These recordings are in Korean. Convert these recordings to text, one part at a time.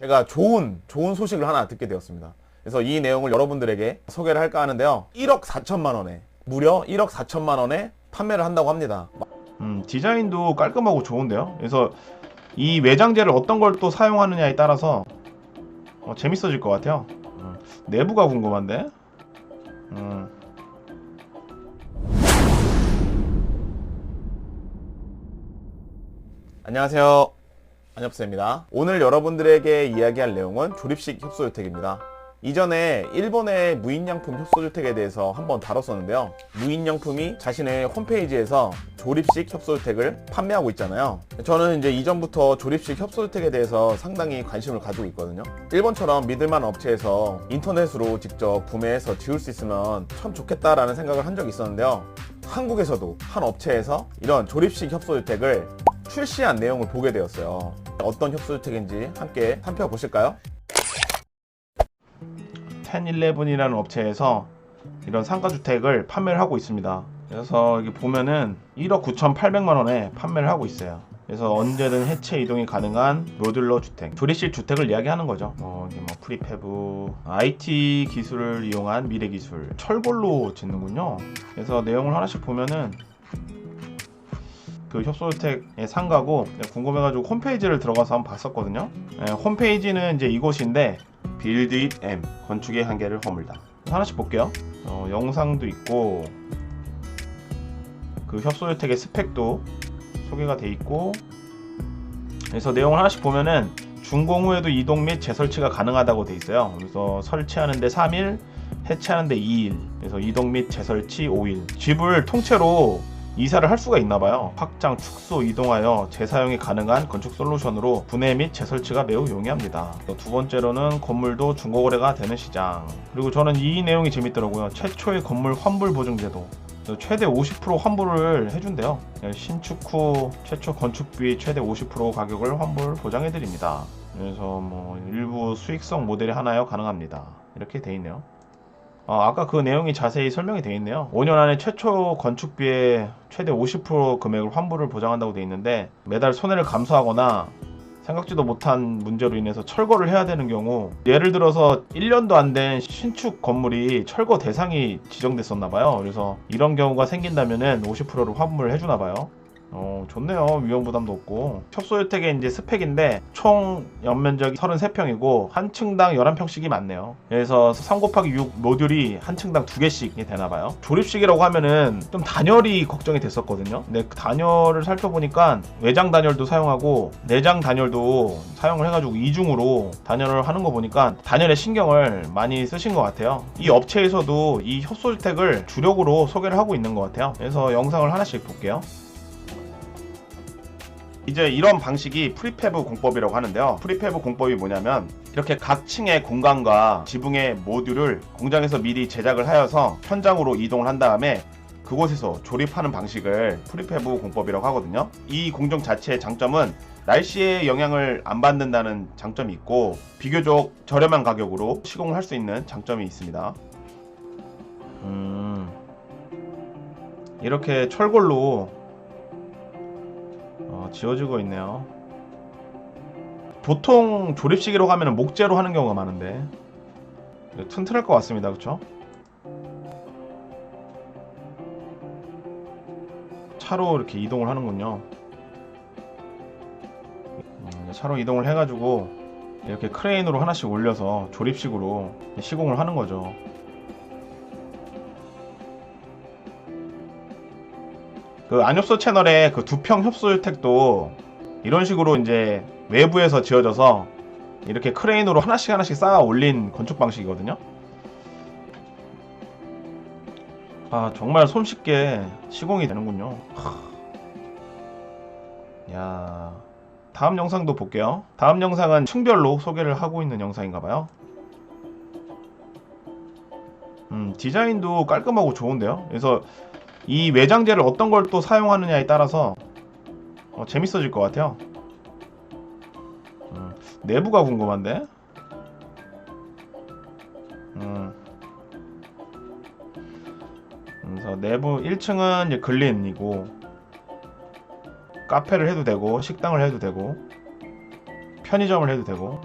제가 좋은 좋은 소식을 하나 듣게 되었습니다. 그래서 이 내용을 여러분들에게 소개를 할까 하는데요. 1억 4천만 원에 무려 1억 4천만 원에 판매를 한다고 합니다. 음, 디자인도 깔끔하고 좋은데요. 그래서 이 외장재를 어떤 걸 또 사용하느냐에 따라서 어, 재밌어질 것 같아요. 음, 내부가 궁금한데. 음, 안녕하세요. 안엽수입니다. 오늘 여러분들에게 이야기할 내용은 조립식 협소주택입니다. 이전에 일본의 무인양품 협소주택에 대해서 한번 다뤘었는데요. 무인양품이 자신의 홈페이지에서 조립식 협소주택을 판매하고 있잖아요. 저는 이제 이전부터 조립식 협소주택에 대해서 상당히 관심을 가지고 있거든요. 일본처럼 믿을만한 업체에서 인터넷으로 직접 구매해서 지을 수 있으면 참 좋겠다라는 생각을 한 적이 있었는데요. 한국에서도 한 업체에서 이런 조립식 협소주택을 출시한 내용을 보게 되었어요. 어떤 협소주택인지 함께 살펴보실까요? 1011이라는 업체에서 이런 상가주택을 판매를 하고 있습니다. 그래서 여기 보면은 1억 9,800만 원에 판매를 하고 있어요. 그래서 언제든 해체 이동이 가능한 모듈러 주택, 조립식 주택을 이야기하는 거죠. 어, 이게 뭐 프리페브, IT 기술을 이용한 미래 기술, 철골로 짓는군요. 그래서 내용을 하나씩 보면은 그 협소주택의 상가고 궁금해가지고 홈페이지를 들어가서 한번 봤었거든요. 예, 홈페이지는 이제 이곳인데 빌드 잇 M 건축의 한계를 허물다. 하나씩 볼게요. 어, 영상도 있고 그 협소주택의 스펙도 소개가 돼 있고 그래서 내용을 하나씩 보면은 준공 후에도 이동 및 재설치가 가능하다고 돼 있어요. 그래서 설치하는데 3일, 해체하는데 2일, 그래서 이동 및 재설치 5일. 집을 통째로 이사를 할 수가 있나 봐요. 확장, 축소, 이동하여 재사용이 가능한 건축 솔루션으로 분해 및 재설치가 매우 용이합니다. 또두 번째로는 건물도 중고거래가 되는 시장. 그리고 저는 이 내용이 재밌더라고요. 최초의 건물 환불 보증 제도. 최대 50% 환불을 해준대요. 신축 후 최초 건축비 최대 50% 가격을 환불 보장해 드립니다. 그래서 뭐 일부 수익성 모델이 하나여 가능합니다. 이렇게 돼 있네요. 어, 아까 그 내용이 자세히 설명이 되어 있네요. 5년 안에 최초 건축비의 최대 50% 금액을 환불을 보장한다고 되어 있는데 매달 손해를 감수하거나 생각지도 못한 문제로 인해서 철거를 해야 되는 경우 예를 들어서 1년도 안 된 신축 건물이 철거 대상이 지정됐었나 봐요. 그래서 이런 경우가 생긴다면은 50%를 환불을 해주나 봐요. 어, 좋네요. 위험 부담도 없고. 협소주택의 이제 스펙인데 총 연면적이 33평이고 한 층당 11평씩이 많네요. 그래서 3 곱하기 6 모듈이 한 층당 두 개씩이 되나 봐요. 조립식이라고 하면은 좀 단열이 걱정이 됐었거든요. 근데 그 단열을 살펴보니까 외장 단열도 사용하고 내장 단열도 사용을 해가지고 이중으로 단열을 하는 거 보니까 단열에 신경을 많이 쓰신 것 같아요. 이 업체에서도 이 협소주택을 주력으로 소개를 하고 있는 것 같아요. 그래서 영상을 하나씩 볼게요. 이제 이런 방식이 프리페브 공법이라고 하는데요. 프리페브 공법이 뭐냐면 이렇게 각 층의 공간과 지붕의 모듈을 공장에서 미리 제작을 하여서 현장으로 이동을 한 다음에 그곳에서 조립하는 방식을 프리페브 공법이라고 하거든요. 이 공정 자체의 장점은 날씨의 영향을 안 받는다는 장점이 있고 비교적 저렴한 가격으로 시공을 할 수 있는 장점이 있습니다. 음, 이렇게 철골로 어, 지워지고 있네요. 보통 조립식이라고 하면 목재로 하는 경우가 많은데 튼튼할 것 같습니다. 그렇죠? 차로 이렇게 이동을 하는군요. 음, 차로 이동을 해가지고 이렇게 크레인으로 하나씩 올려서 조립식으로 시공을 하는 거죠. 그 안협소 채널의 그 두평 협소주택도 이런 식으로 이제 외부에서 지어져서 이렇게 크레인으로 하나씩 하나씩 쌓아 올린 건축 방식이거든요. 아 정말 손쉽게 시공이 되는군요. 하. 야 다음 영상도 볼게요. 다음 영상은 층별로 소개를 하고 있는 영상인가봐요. 음 디자인도 깔끔하고 좋은데요. 그래서 이 외장재를 어떤 걸 또 사용하느냐에 따라서 어, 재밌어질 것 같아요. 음, 내부가 궁금한데. 음. 그래서 내부 1층은 이제 글린이고 카페를 해도 되고 식당을 해도 되고 편의점을 해도 되고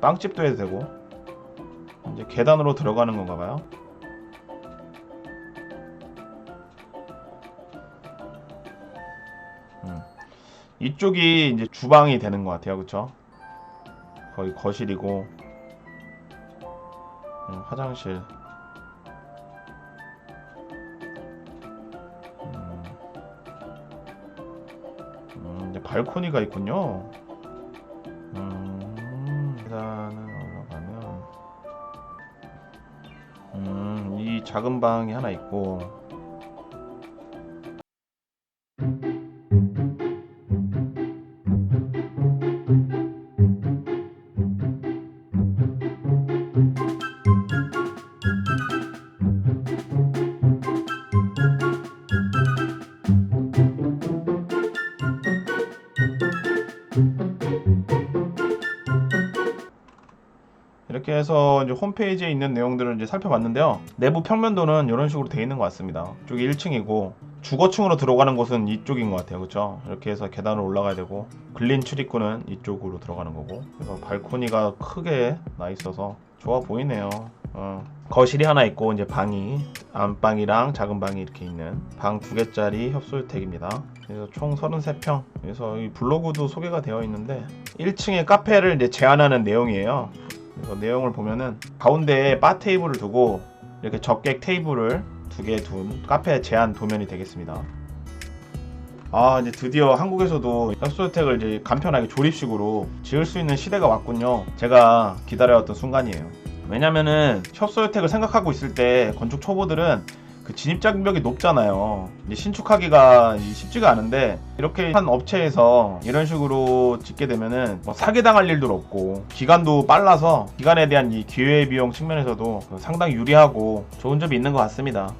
빵집도 해도 되고 이제 계단으로 들어가는 건가 봐요. 이쪽이 이제 주방이 되는 것 같아요, 그쵸? 거의 거실이고 음, 화장실. 음. 음, 발코니가 있군요. 음, 계단을 올라가면 음, 이 작은 방이 하나 있고 이렇게 해서 이제 홈페이지에 있는 내용들을 이제 살펴봤는데요. 내부 평면도는 이런 식으로 되어 있는 것 같습니다. 이쪽이 1층이고 주거층으로 들어가는 곳은 이쪽인 것 같아요. 그렇죠? 이렇게 해서 계단을 올라가야 되고 근린 출입구는 이쪽으로 들어가는 거고 그래서 발코니가 크게 나 있어서 좋아 보이네요. 어. 거실이 하나 있고 이제 방이 안방이랑 작은 방이 이렇게 있는 방 두 개짜리 협소주택입니다. 그래서 총 33평. 그래서 이 블로그도 소개가 되어 있는데 1층에 카페를 이제 제한하는 내용이에요. 내용을 보면은 가운데에 바 테이블을 두고 이렇게 적객 테이블을 두 개 둔 카페 제한 도면이 되겠습니다. 아 이제 드디어 한국에서도 협소주택을 이제 간편하게 조립식으로 지을 수 있는 시대가 왔군요. 제가 기다려왔던 순간이에요. 왜냐면은 협소주택을 생각하고 있을 때 건축 초보들은 그 진입 장벽이 높잖아요. 신축하기가 쉽지가 않은데 이렇게 한 업체에서 이런 식으로 짓게 되면은 뭐 사기 당할 일도 없고 기간도 빨라서 기간에 대한 이 기회 비용 측면에서도 상당히 유리하고 좋은 점이 있는 것 같습니다.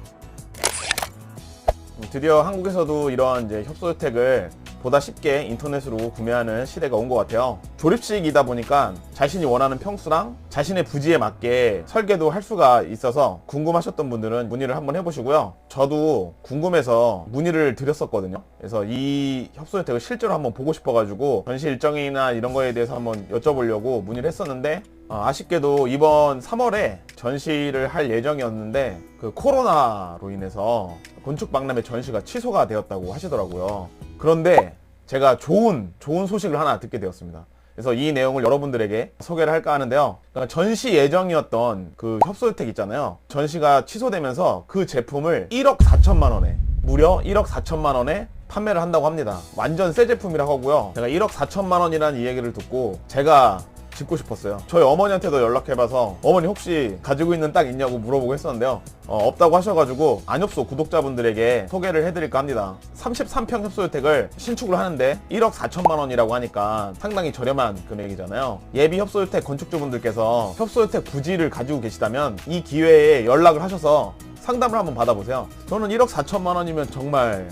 드디어 한국에서도 이런 이제 협소주택을 보다 쉽게 인터넷으로 구매하는 시대가 온 것 같아요. 조립식이다 보니까 자신이 원하는 평수랑 자신의 부지에 맞게 설계도 할 수가 있어서 궁금하셨던 분들은 문의를 한번 해보시고요. 저도 궁금해서 문의를 드렸었거든요. 그래서 이 협소주택을 실제로 한번 보고 싶어가지고 전시 일정이나 이런 거에 대해서 한번 여쭤보려고 문의를 했었는데 어, 아쉽게도 이번 3월에 전시를 할 예정이었는데 그 코로나로 인해서 건축 박람회 전시가 취소가 되었다고 하시더라고요. 그런데 제가 좋은 좋은 소식을 하나 듣게 되었습니다. 그래서 이 내용을 여러분들에게 소개를 할까 하는데요. 그러니까 전시 예정이었던 그 협소주택 있잖아요. 전시가 취소되면서 그 제품을 1억 4천만 원에 무려 1억 4천만 원에 판매를 한다고 합니다. 완전 새 제품이라고 하고요. 제가 1억 4천만 원이라는 이 얘기를 듣고 제가 짓고 싶었어요. 저희 어머니한테도 연락해봐서 어머니 혹시 가지고 있는 땅 있냐고 물어보고 했었는데요. 어, 없다고 하셔가지고 안협소 구독자분들에게 소개를 해드릴까 합니다. 33평 협소주택을 신축을 하는데 1억 4천만 원이라고 하니까 상당히 저렴한 금액이잖아요. 예비 협소주택 건축주분들께서 협소주택 부지를 가지고 계시다면 이 기회에 연락을 하셔서 상담을 한번 받아보세요. 저는 1억 4천만 원이면 정말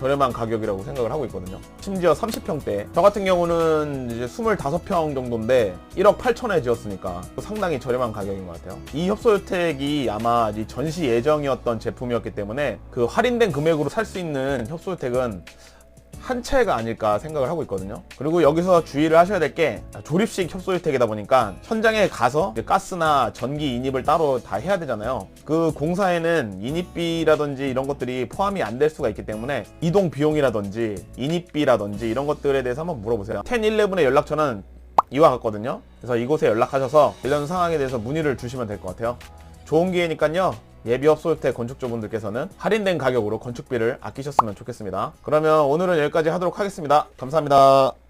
저렴한 가격이라고 생각을 하고 있거든요. 심지어 30평대. 저 같은 경우는 이제 25평 정도인데 1억 8천에 지었으니까 상당히 저렴한 가격인 것 같아요. 이 협소주택이 아마 이 전시 예정이었던 제품이었기 때문에 그 할인된 금액으로 살 수 있는 협소주택은 한 채가 아닐까 생각을 하고 있거든요. 그리고 여기서 주의를 하셔야 될 게 조립식 협소주택이다 보니까 현장에 가서 가스나 전기 인입을 따로 다 해야 되잖아요. 그 공사에는 인입비라든지 이런 것들이 포함이 안 될 수가 있기 때문에 이동 비용이라든지 인입비라든지 이런 것들에 대해서 한번 물어보세요. 1011의 연락처는 이와 같거든요. 그래서 이곳에 연락하셔서 이런 상황에 대해서 문의를 주시면 될 것 같아요. 좋은 기회니까요. 예비 협소주택 건축주분들께서는 할인된 가격으로 건축비를 아끼셨으면 좋겠습니다. 그러면 오늘은 여기까지 하도록 하겠습니다. 감사합니다.